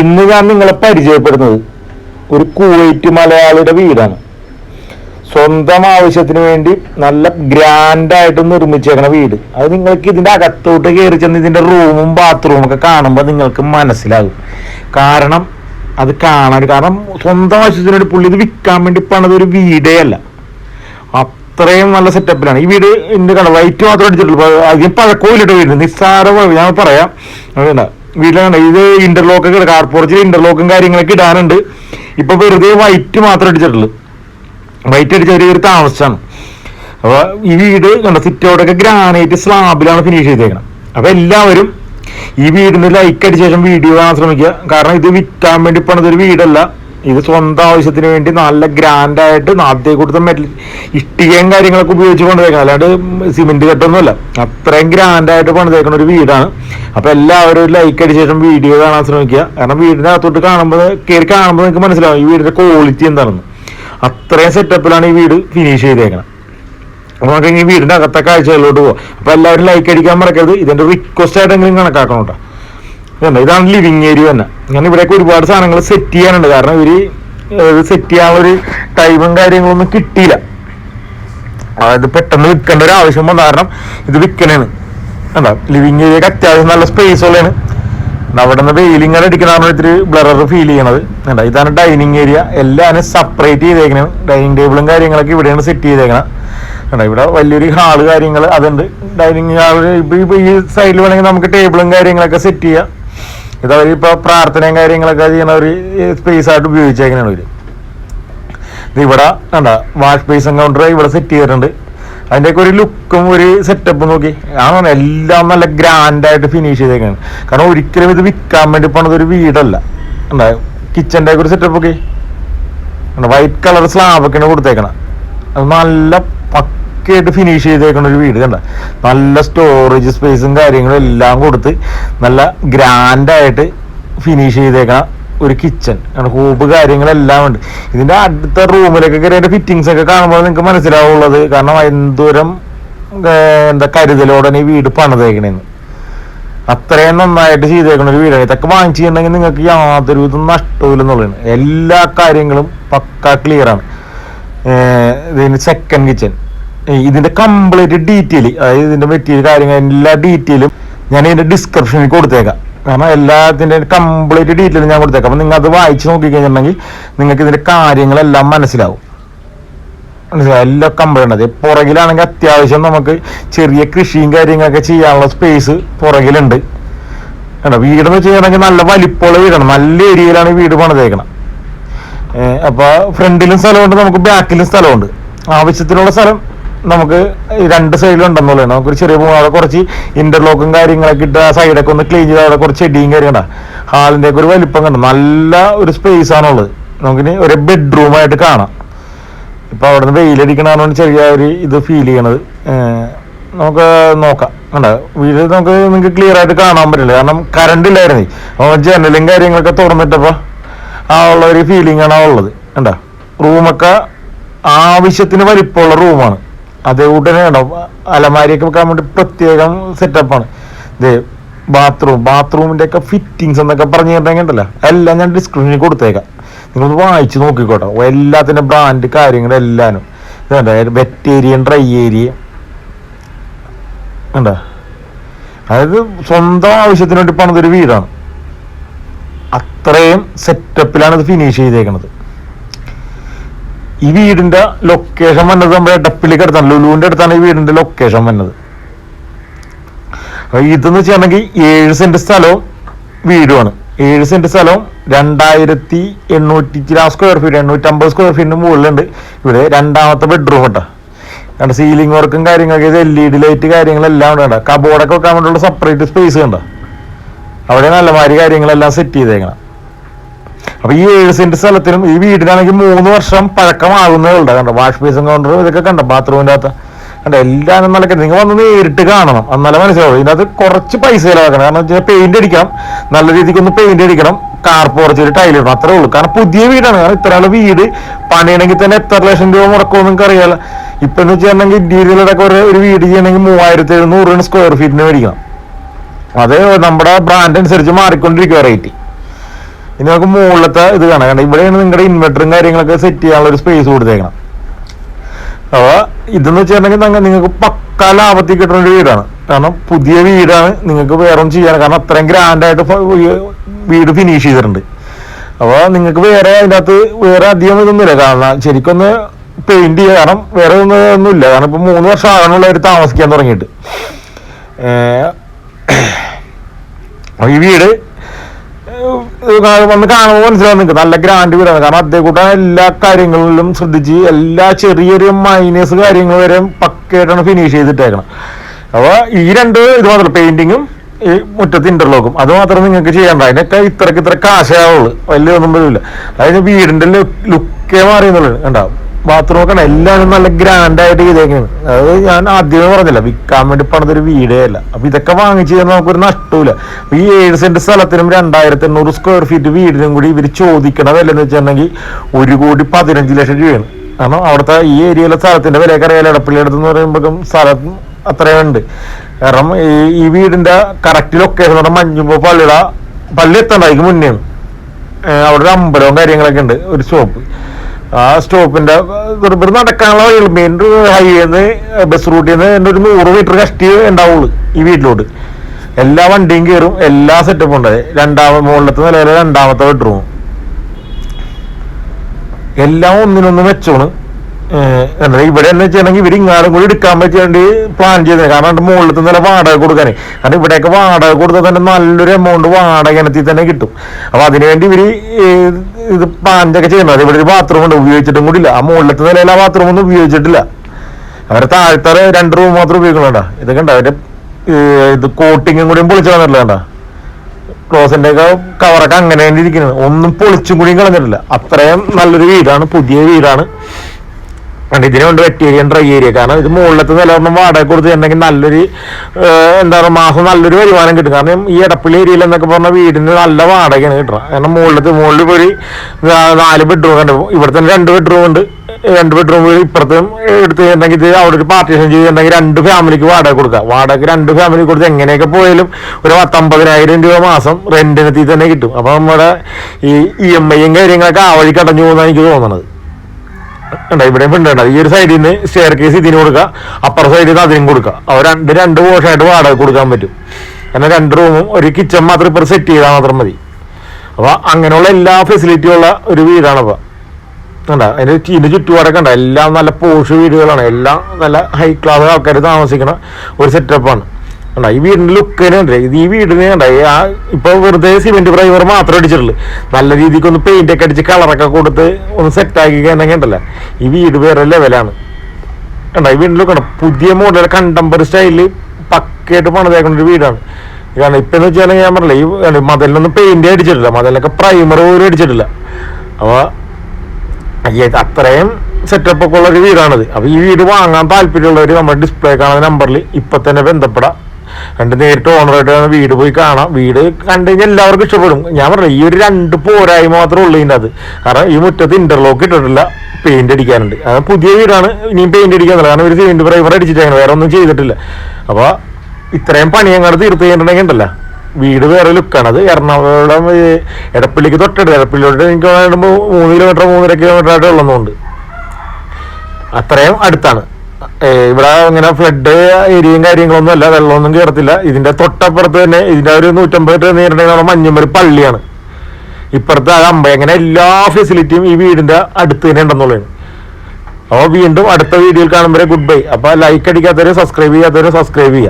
ഇന്ന് ഞാൻ നിങ്ങളെ പരിചയപ്പെടുന്നത് ഒരു കുവൈറ്റ് മലയാളിയുടെ വീടാണ്. സ്വന്തം ആവശ്യത്തിന് വേണ്ടി നല്ല ഗ്രാൻഡ് ആയിട്ട് നിർമ്മിച്ചേക്കണ വീട്. അത് നിങ്ങൾക്ക് ഇതിന്റെ അകത്തോട്ട് കയറി ചെന്ന് ഇതിന്റെ റൂമും ബാത്റൂമും ഒക്കെ കാണുമ്പോൾ നിങ്ങൾക്ക് മനസ്സിലാകും. കാരണം അത് കാണാൻ കാരണം സ്വന്തം ആവശ്യത്തിന് വേണ്ടി പുള്ളി ഇത് വിൽക്കാൻ വേണ്ടി പണിത് ഒരു വീടേ അല്ല. അത്രയും നല്ല സെറ്റപ്പിലാണ് ഈ വീട് ഇതിന്റെ കട വൈറ്റ് മാത്രം അടിച്ചിട്ടുള്ളൂ. അധികം പഴക്കമില്ലട്ടോ വീട് നിസ്സാര ഞാൻ പറയാം. അതുകൊണ്ടാ വീട്ടിലാണ്. ഇത് ഇന്റർലോക്ക് ഒക്കെ കാർപോർച്ചിൽ ഇന്റർലോക്കും കാര്യങ്ങളൊക്കെ ഇടാനുണ്ട്. ഇപ്പൊ വെറുതെ വൈറ്റ് മാത്രം അടിച്ചിട്ടുള്ളൂ വൈറ്റ് അടിച്ച ഒരു താമസിച്ചാണ് അപ്പൊ ഈ വീട് കണ്ട സിറ്റോടൊക്കെ ഗ്രാനൈറ്റ് സ്ലാബിലാണ് ഫിനിഷ് ചെയ്തേക്കണം. അപ്പൊ എല്ലാവരും ഈ വീടിന്റെ ലൈക്ക് അടിച്ച ശേഷം വീഡിയോ കാണാൻ ശ്രമിക്കുക. കാരണം ഇത് വിറ്റാൻ വേണ്ടി പണിതൊരു വീടല്ല. ഇത് സ്വന്തം ആവശ്യത്തിന് വേണ്ടി നല്ല ഗ്രാൻഡ് ആയിട്ട് ആദ്യം കൊടുത്ത മെറ്റൽ ഇഷ്ടികയും കാര്യങ്ങളൊക്കെ ഉപയോഗിച്ച് പണിതേക്കണം. അല്ലാണ്ട് സിമെന്റ് കെട്ടൊന്നുമല്ല. അത്രയും ഗ്രാൻഡ് ആയിട്ട് പണിതേക്കണ ഒരു വീടാണ്. അപ്പൊ എല്ലാവരും ഒരു ലൈക്ക് അടിച്ച ശേഷം വീഡിയോ കാണാൻ ശ്രമിക്കുക. കാരണം വീടിന്റെ അകത്തോട്ട് കാണുമ്പോൾ കയറി കാണുമ്പോൾ നിങ്ങൾക്ക് മനസ്സിലാവും ഈ വീടിന്റെ ക്വാളിറ്റി എന്താണെന്ന്. അത്രയും സെറ്റപ്പിലാണ് ഈ വീട് ഫിനിഷ് ചെയ്തേക്കണം. അപ്പൊ നമുക്ക് ഈ വീടിന്റെ അകത്തെ കാഴ്ചകളിലോട്ട് പോകാം അപ്പൊ എല്ലാവരും ലൈക്ക് അടിക്കാൻ മറക്കരുത്. ഇതിന്റെ റിക്വസ്റ്റ് ആയിട്ടെങ്കിലും കണക്കാക്കണം കേട്ടോ. ഇതുണ്ട് ഇതാണ് ലിവിങ് ഏരിയ തന്നെ ഞാൻ ഇവിടേക്ക് ഒരുപാട് സാധനങ്ങൾ സെറ്റ് ചെയ്യാനുണ്ട്. കാരണം ഇവർ സെറ്റ് ചെയ്യാനുള്ള ഒരു ടൈമും കാര്യങ്ങളൊന്നും കിട്ടിയില്ല. അതായത് പെട്ടെന്ന് വിൽക്കേണ്ട ഒരു ആവശ്യം വന്ന. കാരണം ഇത് വിൽക്കണേണ്. കണ്ടോ ലിവിങ് ഏരിയക്ക് അത്യാവശ്യം നല്ല സ്പേസ് ഉള്ളതാണ് അവിടെ നിന്ന് അടിക്കണതാണ് ഇത്തിരി ബ്ലറർ ഫീൽ ചെയ്യണത്. കണ്ടോ ഇതാണ് ഡൈനിങ് ഏരിയ എല്ലാം സെപ്പറേറ്റ് ചെയ്തേക്കണേ ഡൈനിങ് ടേബിളും കാര്യങ്ങളൊക്കെ ഇവിടെയാണ് സെറ്റ് ചെയ്തേക്കണം. കണ്ടോ ഇവിടെ വലിയൊരു ഹാൾ കാര്യങ്ങൾ അതുണ്ട്. ഡൈനിങ് ഹാൾ ഇപ്പൊ ഈ സൈഡിൽ വേണമെങ്കിൽ നമുക്ക് ടേബിളും കാര്യങ്ങളൊക്കെ സെറ്റ് ചെയ്യാം. ഇത് അവർ ഇപ്പൊ പ്രാർത്ഥനയും കാര്യങ്ങളൊക്കെ ചെയ്യണ ഒരു സ്പേസ് ആയിട്ട് ഉപയോഗിച്ചേക്കണാണ് ഇത് ഇവിടെ കണ്ട വാഷ് ബേസും കൗണ്ടർ ഇവിടെ സെറ്റ് ചെയ്തിട്ടുണ്ട്. അതിന്റെയൊക്കെ ഒരു ലുക്കും ഒരു സെറ്റപ്പും നോക്കി. ആണ് എല്ലാം നല്ല ഗ്രാൻഡ് ആയിട്ട് ഫിനിഷ് ചെയ്തേക്കാണ്. കാരണം ഒരിക്കലും ഇത് വിൽക്കാൻ വേണ്ടി പോണത് ഒരു വീടല്ല. കണ്ട കിച്ചന്റെ ഒരു സെറ്റപ്പ് ഒക്കെ. വൈറ്റ് കളർ സ്ലാബൊക്കെയാണ് കൊടുത്തേക്കണം. അത് നല്ല പക്കയായിട്ട് ഫിനിഷ് ചെയ്തേക്കുന്ന ഒരു വീട് കണ്ട? നല്ല സ്റ്റോറേജ് സ്പേസും കാര്യങ്ങളും എല്ലാം കൊടുത്ത് നല്ല ഗ്രാൻഡായിട്ട് ഫിനിഷ് ചെയ്തേക്കണ ഒരു കിച്ചൺ ഹൂബ് കാര്യങ്ങളെല്ലാം ഉണ്ട്. ഇതിന്റെ അടുത്ത റൂമിലൊക്കെ കയറിയ ഫിറ്റിങ്സ് ഒക്കെ കാണുമ്പോൾ നിങ്ങൾക്ക് മനസ്സിലാവുള്ളത് കാരണം എന്തോരം എന്താ കരുതലോടെ ഈ വീട് പണിതേക്കണേന്ന്. അത്രയും നന്നായിട്ട് ചെയ്തേക്കുന്ന ഒരു വീടാണ്. ഇതൊക്കെ വാങ്ങിച്ചിട്ടുണ്ടെങ്കിൽ നിങ്ങൾക്ക് യാതൊരു വിധം നഷ്ടമില്ലെന്നുള്ളതാണ് എല്ലാ കാര്യങ്ങളും പക്ക ക്ലിയർ ആണ്. ഏർ ഇതിന് സെക്കൻഡ് കിച്ചൺ ഇതിന്റെ കംപ്ലീറ്റ് ഡീറ്റെയിൽ അതായത് ഇതിന്റെ മെറ്റീരിയൽ കാര്യങ്ങൾ എല്ലാ ഡീറ്റെയിലും ഞാൻ ഇതിന്റെ ഡിസ്ക്രിപ്ഷനിൽ കൊടുത്തേക്കാം. കാരണം എല്ലാത്തിന്റെ കംപ്ലീറ്റ് ഡീറ്റെയിൽ ഞാൻ കൊടുത്തേക്കാം. അപ്പൊ നിങ്ങൾ അത് വായിച്ച് നോക്കിക്കഴിഞ്ഞിട്ടുണ്ടെങ്കിൽ നിങ്ങൾക്ക് ഇതിന്റെ കാര്യങ്ങളെല്ലാം മനസ്സിലാവും. മനസ്സിലായോ? എല്ലാം കംപ്ലീറ്റ് ഉണ്ട് പുറകിലാണെങ്കിൽ അത്യാവശ്യം നമുക്ക് ചെറിയ കൃഷിയും കാര്യങ്ങളൊക്കെ ചെയ്യാനുള്ള സ്പേസ് പുറകിലുണ്ട്. കേട്ടോ വീടെന്ന് കഴിഞ്ഞാൽ നല്ല വലിപ്പമുള്ള വീടാണ്. നല്ല ഏരിയയിലാണ് ഈ വീട് പണിതേക്കണം. അപ്പോൾ അപ്പൊ ഫ്രണ്ടിലും സ്ഥലമുണ്ട് നമുക്ക് ബാക്കിലും സ്ഥലമുണ്ട്. ആവശ്യത്തിനുള്ള സ്ഥലം നമുക്ക് രണ്ട് സൈഡിൽ ഉണ്ടെന്നുള്ളതാണ് നമുക്കൊരു ചെറിയ പോ- അവിടെ കുറച്ച് ഇന്റർലോക്കും കാര്യങ്ങളൊക്കെ ഇട്ട് ആ സൈഡൊക്കെ ഒന്ന് ക്ലീൻ ചെയ്ത് അവിടെ കുറച്ച് ചെടിയും കാര്യണ്ട ഹാളിന്റെ ഒക്കെ ഒരു വലിപ്പം കണ്ട? നല്ല ഒരു സ്പേസ് ആണുള്ളത്. നമുക്കിനി ഒരു ബെഡ്റൂം ആയിട്ട് കാണാം. ഇപ്പൊ അവിടെ നിന്ന് വെയിലടിക്കണമെന്നാണ് ചെറിയ ഒരു ഇത് ഫീൽ ചെയ്യണത്. നമുക്ക് നോക്കാം. കണ്ട? വീട് നമുക്ക് നിങ്ങൾക്ക് ക്ലിയർ ആയിട്ട് കാണാൻ പറ്റില്ല. കാരണം കറണ്ട് ഇല്ലായിരുന്നേ. അപ്പോൾ ജനലും കാര്യങ്ങളൊക്കെ തുറന്നിട്ടപ്പോ ആ ഉള്ള ഒരു ഫീലിംഗ് ആണ് ഉള്ളത്. കണ്ട? റൂമൊക്കെ ആവശ്യത്തിന് വലിപ്പമുള്ള റൂമാണ്. അതേ ഉടനെ ഉണ്ടാവും അലമാരിയൊക്കെ വെക്കാൻ വേണ്ടി പ്രത്യേകം സെറ്റപ്പാണ് ഇത് ബാത്റൂം ബാത്റൂമിന്റെ ഒക്കെ ഫിറ്റിങ്സ് എന്നൊക്കെ പറഞ്ഞു കഴിഞ്ഞിട്ടുണ്ടെങ്കിൽ എല്ലാം ഞാൻ ഡിസ്ക്രിപ്ഷനിൽ കൊടുത്തേക്കാം. നിങ്ങളൊന്ന് വായിച്ച് നോക്കിക്കോട്ടെ. എല്ലാത്തിന്റെ ബ്രാൻഡ് കാര്യങ്ങളും എല്ലാനും. ഇതുണ്ട് വെറ്റ് ഏരിയ ഡ്രൈ ഏരിയ കണ്ടോ? അതായത് സ്വന്തം ആവശ്യത്തിന് വേണ്ടി പണിതൊരു വീടാണ്. അത്രയും സെറ്റപ്പിലാണ് ഇത് ഫിനിഷ് ചെയ്തേക്കണത്. ഈ വീടിന്റെ ലൊക്കേഷൻ വന്നത് നമ്മുടെ എടപ്പിലേക്ക് അടുത്താണ്. ലുലുവിന്റെ അടുത്താണ് ഈ വീടിന്റെ ലൊക്കേഷൻ വന്നത്. ഇതെന്ന് വെച്ചിട്ടുണ്ടെങ്കിൽ ഏഴ് സെന്റ് സ്ഥലവും വീടുമാണ്. ഏഴ് സെന്റ് സ്ഥലവും രണ്ടായിരത്തി എണ്ണൂറ്റി ചില സ്ക്വയർ ഫീറ്റ് എണ്ണൂറ്റമ്പത് സ്ക്വയർ ഫീറ്റിന് മുകളിലുണ്ട്. ഇവിടെ രണ്ടാമത്തെ ബെഡ്റൂം കേട്ടോ കണ്ട സീലിംഗ് വർക്കും കാര്യങ്ങളൊക്കെ എൽ ഇ ഡി ലൈറ്റ് കാര്യങ്ങളെല്ലാം ഉണ്ട് കേട്ടോ. കബോർഡൊക്കെ വെക്കാൻ വേണ്ടിയുള്ള സെപ്പറേറ്റ് സ്പേസ് കണ്ടോ? അവിടെ നല്ലമാതിരി കാര്യങ്ങളെല്ലാം സെറ്റ് ചെയ്തേക്കണം. അപ്പൊ ഈ ഏഴ് സെന്റ് സ്ഥലത്തിനും ഈ വീടിനാണെങ്കിൽ മൂന്ന് വർഷം പഴക്കമാകുന്നേ ഉള്ളു. കണ്ടോ വാഷ് ബേസും കൗണ്ടറും ഇതൊക്കെ കണ്ടോ ബാത്റൂമിന്റെ അകത്ത്. കണ്ടോ എല്ലാം നല്ല നിങ്ങൾ വന്ന് നേരിട്ട് കാണണം. എന്നാലേ മനസ്സിലാവും ഇതിനകത്ത് കുറച്ച് പൈസ ചിലവാക്കണം. കാരണം വെച്ചാൽ പെയിന്റ് അടിക്കണം. നല്ല രീതിക്ക് ഒന്ന് പെയിന്റ് അടിക്കണം. കാർ പോർച്ചിൽ ടൈൽ ഇടണം. അത്രേ ഉള്ളൂ. കാരണം പുതിയ വീടാണ്. കാരണം ഇത്ര ആൾ വീട് പണിയണമെങ്കിൽ തന്നെ എത്ര ലക്ഷം രൂപ മുടക്കുമെന്ന് നിങ്ങൾക്ക് അറിയാലോ ഇപ്പൊ എന്ന് വെച്ചിട്ടുണ്ടെങ്കിൽ ഇന്റീരിയലൊക്കെ ഒരു ഒരു വീട് ചെയ്യണമെങ്കിൽ മൂവായിരത്തി എഴുന്നൂറ് സ്ക്വയർ ഫീറ്റിന് മേടിക്കണം. അത് നമ്മുടെ ബ്രാൻഡ് അനുസരിച്ച് മാറിക്കൊണ്ടിരിക്കുക റേറ്റ് ഇനി നമുക്ക് മുകളിലത്തെ ഇത് കാണാം. കാരണം ഇവിടെയാണ് നിങ്ങളുടെ ഇൻവെർട്ടറും കാര്യങ്ങളൊക്കെ സെറ്റ് ചെയ്യാനുള്ള ഒരു സ്പേസ് കൊടുത്തേക്കണം. അപ്പൊ ഇതെന്ന് വെച്ചിട്ടുണ്ടെങ്കിൽ നിങ്ങൾ നിങ്ങൾക്ക് പക്ക ലാഭത്തിൽ കിട്ടുന്ന ഒരു വീടാണ്. കാരണം പുതിയ വീടാണ് നിങ്ങൾക്ക് വേറെ ഒന്നും ചെയ്യാൻ കാരണം അത്രയും ഗ്രാൻഡ് ആയിട്ട് വീട് ഫിനിഷ് ചെയ്തിട്ടുണ്ട്. അപ്പോൾ നിങ്ങൾക്ക് വേറെ അതിന്റെ അകത്ത് വേറെ അധികം ഇതൊന്നുമില്ല. കാരണം ശരിക്കൊന്ന് പെയിന്റ് ചെയ്യുക കാരണം വേറെ ഒന്നും ഒന്നുമില്ല. കാരണം ഇപ്പൊ മൂന്ന് വർഷം ആകാനുള്ള ഒരു താമസിക്കാൻ തുടങ്ങിയിട്ട്. ഈ വീട് വന്ന് കാണുമ്പോൾ മനസ്സിലാവും നിങ്ങൾക്ക് നല്ല ഗ്രാൻഡ് വീടാണ് കാരണം കൂടെ എല്ലാ കാര്യങ്ങളിലും ശ്രദ്ധിച്ച് എല്ലാ ചെറിയൊരു മൈനസ് കാര്യങ്ങൾ വരെ പക്കയായിട്ടാണ് ഫിനിഷ് ചെയ്തിട്ടേക്കണം. അപ്പോൾ ഈ രണ്ട് ഇത് മാത്രം പെയിന്റിങ്ങും ഈ മുറ്റത്ത് ഇന്റർലോക്കും അത് മാത്രം നിങ്ങൾക്ക് ചെയ്യണ്ട അതിനൊക്കെ ഇത്രക്ക് ഇത്ര കാശാവുള്ളൂ വലിയ ഒന്നും വരില്ല. അതിന് വീടിന്റെ ലുക്കേ മാറിയെന്നുള്ളത്. ഉണ്ടാവും ബാത്റൂം ഒക്കെ എല്ലാവരും നല്ല ഗ്രാൻഡ് ആയിട്ട് ചെയ്തേക്കാണ് അത് ഞാൻ ആദ്യമേ പറഞ്ഞില്ല വിൽക്കാൻ വേണ്ടി പണിതൊരു വീടേ അല്ല. അപ്പൊ ഇതൊക്കെ വാങ്ങിച്ചു കഴിഞ്ഞാൽ നമുക്കൊരു നഷ്ടമില്ല ഈ ഏഴ് സെന്റ് സ്ഥലത്തിനും രണ്ടായിരത്തി എണ്ണൂറ് സ്ക്വയർ ഫീറ്റ് വീടിനും കൂടി ഇവർ ചോദിക്കണ വില എന്ന് വെച്ചിട്ടുണ്ടെങ്കിൽ ഒരു കോടി പതിനഞ്ച് ലക്ഷം രൂപയാണ്. കാരണം അവിടുത്തെ ഈ ഏരിയയിലെ സ്ഥലത്തിന്റെ വിലയൊക്കെ അറിയാലോ എടപ്പള്ളി അടുത്ത് എന്ന് പറയുമ്പോഴേക്കും സ്ഥലം അത്രയും ഉണ്ട് കാരണം ഈ വീടിന്റെ കറക്റ്റ് ലൊക്കേഷൻ പറഞ്ഞാൽ മഞ്ഞുമ്പോ പള്ളിയുടെ പള്ളി എത്തണ്ടായിക്ക് ഏഹ് അവിടെ ഒരു അമ്പലവും കാര്യങ്ങളൊക്കെ ഉണ്ട് ഒരു സ്റ്റോപ്പ് ആ സ്റ്റോപ്പിന്റെ ഇവിടെ നടക്കാനുള്ള വഴിയുള്ളൂ മെയിൻ ഹൈവേന്ന് ബസ് റൂട്ടിൽ നിന്ന് എന്റെ ഒരു നൂറ് മീറ്റർ കഷ്ടി ഉണ്ടാവുള്ളൂ ഈ വീട്ടിലോട്ട്. എല്ലാ വണ്ടിയും കയറും എല്ലാ സെറ്റപ്പും ഉണ്ട്. രണ്ടാമത്തെ മുകളിലത്തെ നിലയിലെ രണ്ടാമത്തെ ബെഡ്റൂം എല്ലാം ഒന്നിനൊന്ന് വെച്ചോണ് ഇവിടെ എന്ന് വെച്ചിട്ടുണ്ടെങ്കിൽ ഇവർ ഇങ്ങാടും കൂടി എടുക്കാൻ പറ്റിയാണ്ട് പ്ലാൻ ചെയ്തത് കാരണം മുകളിലത്തെ നില വാടക കൊടുക്കാനേ. കാരണം ഇവിടെയൊക്കെ വാടക കൊടുത്താൽ തന്നെ നല്ലൊരു എമൗണ്ട് വാടക ഇനത്തിൽ തന്നെ കിട്ടും. അപ്പൊ അതിനുവേണ്ടി ഇവർ ഇത് പാഞ്ചൊക്കെ ചെയ്യുന്നത്. ഇവിടെ ഒരു ബാത്റൂം ഉണ്ട്. ഉപയോഗിച്ചിട്ടും കൂടി ഇല്ല ആ മുകളിലത്തെ നിലയിൽ ആ ബാത്റൂം ഒന്നും ഉപയോഗിച്ചിട്ടില്ല. അവരെ താഴത്തെ രണ്ട് റൂം മാത്രം ഉപയോഗിക്കണണ്ട. ഇതൊക്കെ ഉണ്ട് അവരുടെ ഇത് കോട്ടിങ്ങും കൂടിയും പൊളിച്ചു കളഞ്ഞിട്ടില്ല ക്ലോസിന്റെ ഒക്കെ കവറൊക്കെ അങ്ങനെ ഇരിക്കുന്നത് ഒന്നും പൊളിച്ചും കൂടിയും കളഞ്ഞിട്ടില്ല. അത്രയും നല്ലൊരു വീടാണ്. പുതിയ വീടാണ്. കണ്ട് ഇതിനെ കൊണ്ട് വെറ്റ് ഏരിയ ഡ്രൈ ഏരിയ കാരണം ഇത് മുകളിലത്തെ നിലവണ്ണം വാടക കൊടുത്തിട്ടുണ്ടെങ്കിൽ നല്ലൊരു എന്താ പറയുക മാസം നല്ലൊരു വരുമാനം കിട്ടും. കാരണം ഈ എടപ്പള്ളി ഏരിയയിൽ എന്നൊക്കെ പറഞ്ഞാൽ വീടിന് നല്ല വാടകയാണ് കിട്ടുക കാരണം മുകളിലത്തെ മുകളിൽ പോയി നാല് ബെഡ്റൂം കണ്ട്. ഇവിടെ തന്നെ രണ്ട് ബെഡ്റൂം ഉണ്ട്. രണ്ട് ബെഡ്റൂം ഇപ്പുറത്തും എടുത്ത് കഴിഞ്ഞിട്ടുണ്ടെങ്കിൽ ഇത് അവിടെ ഒരു പാർട്ടീഷൻ ചെയ്തിട്ടുണ്ടെങ്കിൽ രണ്ട് ഫാമിലിക്ക് വാടക കൊടുക്കുക. വാടക രണ്ട് ഫാമിലി കൊടുത്ത് എങ്ങനെയൊക്കെ പോയാലും ഒരു പത്തമ്പതിനായിരം രൂപ മാസം റെന്റിനെത്തി തന്നെ കിട്ടും. അപ്പൊ നമ്മുടെ ഈ ഇ എം ഐയും കാര്യങ്ങളൊക്കെ ആ വഴി കടഞ്ഞു പോകുന്നതാണ് എനിക്ക് തോന്നുന്നത് ഉണ്ട് ഇവിടെ ഉണ്ട് ഈ ഒരു സൈഡിൽ നിന്ന് സ്റ്റെയർ കേസ് ഇതിന് കൊടുക്കുക അപ്പുറ സൈഡിൽ നിന്ന് അതിനും കൊടുക്കുക അവർ രണ്ട് രണ്ട് പോർഷനായിട്ട് വാടക കൊടുക്കാൻ പറ്റും. കാരണം രണ്ട് റൂമും ഒരു കിച്ചൺ മാത്രം ഇപ്പം സെറ്റ് ചെയ്താൽ മാത്രം മതി. അപ്പൊ അങ്ങനെയുള്ള എല്ലാ ഫെസിലിറ്റിയും ഉള്ള ഒരു വീടാണ് അപ്പൊ. കണ്ട അതിന്റെ ഇതിന്റെ ചുറ്റുപാടൊക്കെ ഉണ്ട് എല്ലാം നല്ല പോഷ് വീടുകളാണ്. എല്ലാം നല്ല ഹൈ ക്ലാസ് ആൾക്കാർ താമസിക്കണ ഒരു സെറ്റപ്പാണ് കണ്ട ഈ വീടിന്റെ ലുക്ക് തന്നെ ഈ വീടിന് കണ്ട ആ ഇപ്പൊ വെറുതെ സിമെന്റ് പ്രൈമർ മാത്രം അടിച്ചിട്ടുള്ളൂ. നല്ല രീതിക്ക് ഒന്ന് പെയിന്റ് ഒക്കെ അടിച്ച് കളറൊക്കെ കൊടുത്ത് ഒന്ന് സെറ്റ് ആക്കി കഴിഞ്ഞാൽ ഉണ്ടല്ലോ ഈ വീട് വേറെ ലെവലാണ് കണ്ട ഈ വീടിന്റെ ലുക്ക് പുതിയ മോഡൽ കണ്ടംപററി സ്റ്റൈലിൽ പക്കയായിട്ട് പണിതേക്കുന്ന ഒരു വീടാണ്. കാരണം ഇപ്പൊന്ന് വെച്ചാൽ ഞാൻ പറഞ്ഞില്ല ഈ മതിലൊന്നും പെയിന്റ് അടിച്ചിട്ടില്ല മതിലൊക്കെ പ്രൈമർ പോലും അടിച്ചിട്ടില്ല. അപ്പൊ അയ്യേ, ഇത് അത്രയും സെറ്റപ്പ് ഒക്കെ ഉള്ള ഒരു വീടാണിത്. അപ്പൊ ഈ വീട് വാങ്ങാൻ താല്പര്യമുള്ളവർ നമ്മുടെ ഡിസ്പ്ലേ കാണുന്ന നമ്പറിൽ ഇപ്പൊ തന്നെ ബന്ധപ്പെടാം. രണ്ട് നേരിട്ട് ഓണറായിട്ട് വീട് പോയി കാണാം. വീട് കണ്ടു കഴിഞ്ഞാൽ എല്ലാവർക്കും ഇഷ്ടപ്പെടും. ഞാൻ പറഞ്ഞു ഈ ഒരു രണ്ട് പോരായ്മ മാത്രമേ ഉള്ളൂ ഇതിന്റെ അത് കാരണം ഈ മുറ്റത്ത് ഇന്റർലോക്ക് ഇട്ടിട്ടില്ല പെയിന്റ് അടിക്കാനുണ്ട്. അത് പുതിയ വീടാണ് ഇനിയും പെയിന്റ് അടിക്കാന്നില്ല കാരണം ഒരു സിമെന്റ് പ്രൈവർ അടിച്ചിട്ടാണ് വേറെ ഒന്നും ചെയ്തിട്ടില്ല. അപ്പോൾ ഇത്രയും പണി അങ്ങോട്ട് തീർത്ത് കഴിഞ്ഞിട്ടുണ്ടെങ്കിൽ ഉണ്ടല്ലോ. വീട് വേറെ ലുക്കാണ്. അത് എറണാകുളം എടപ്പള്ളിക്ക് തൊട്ടടുത്ത്. എടപ്പള്ളിയോട്ട് എനിക്ക് മൂന്ന് കിലോമീറ്റർ മൂന്നര കിലോമീറ്റർ ആയിട്ട് ഉള്ളതുകൊണ്ട് അത്രയും അടുത്താണ്. ഇവിടെ ഇങ്ങനെ ഫ്ലഡ് ഏരിയയും കാര്യങ്ങളൊന്നും അല്ല വെള്ളമൊന്നും കയറത്തില്ല ഇതിന്റെ തൊട്ടപ്പുറത്ത് തന്നെ ഇതിന്റെ ഒരു നൂറ്റമ്പത് നേരിട്ടുണ്ടെങ്കിൽ നമ്മുടെ പള്ളിയാണ്. ഇപ്പുറത്ത് ആ അമ്പ അങ്ങനെ എല്ലാ ഫെസിലിറ്റിയും ഈ വീടിന്റെ അടുത്ത് തന്നെ ഉണ്ടെന്നുള്ളതാണ്. അപ്പോൾ വീണ്ടും അടുത്ത വീഡിയോയിൽ കാണുമ്പോൾ ഗുഡ് ബൈ അപ്പോൾ ലൈക്ക് അടിക്കാത്തവരെ സബ്സ്ക്രൈബ് ചെയ്യാത്തവരെ സബ്സ്ക്രൈബ് ചെയ്യുക.